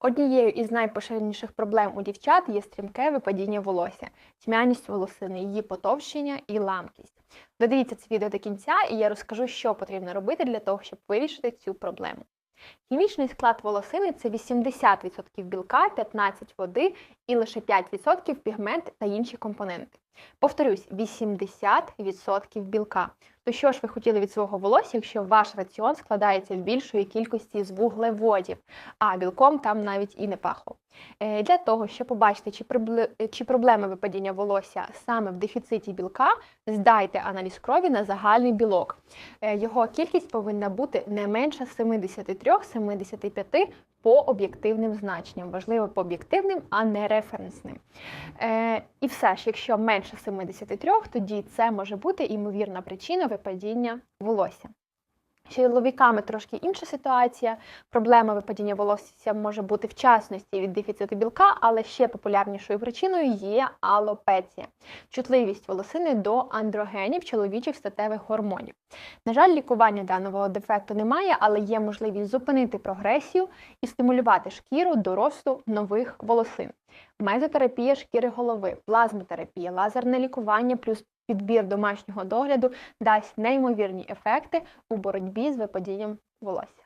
Однією із найпоширеніших проблем у дівчат є стрімке випадіння волосся, тьмяність волосини, її потовщення і ламкість. Додивіться це відео до кінця, і я розкажу, що потрібно робити для того, щоб вирішити цю проблему. Хімічний склад волосини це 80% білка, 15% води і лише 5% пігмент та інші компоненти. Повторюсь, 80% білка. То що ж ви хотіли від свого волосся, якщо ваш раціон складається в більшої кількості з вуглеводів, а білком там навіть і не пахло. Е, Для того, щоб побачити, чи, прибле- чи проблеми випадіння волосся саме в дефіциті білка, здайте аналіз крові на загальний білок. Е, Його кількість повинна бути не менше 73-75 по об'єктивним значенням. Важливо по об'єктивним, а не референсним. І все ж, якщо менше 73, тоді це може бути імовірна причина випадіння волосся. З Чоловіками трошки інша ситуація. Проблема випадіння волосся може бути в частності від дефіциту білка, але ще популярнішою причиною є алопеція чутливість волосини до андрогенів чоловічих статевих гормонів. На жаль, лікування даного дефекту немає, але є можливість зупинити прогресію і стимулювати шкіру до росту нових волосин. Мезотерапія шкіри голови, плазмотерапія, лазерне лікування плюс підбір домашнього догляду дасть неймовірні ефекти у боротьбі з випадінням волосся.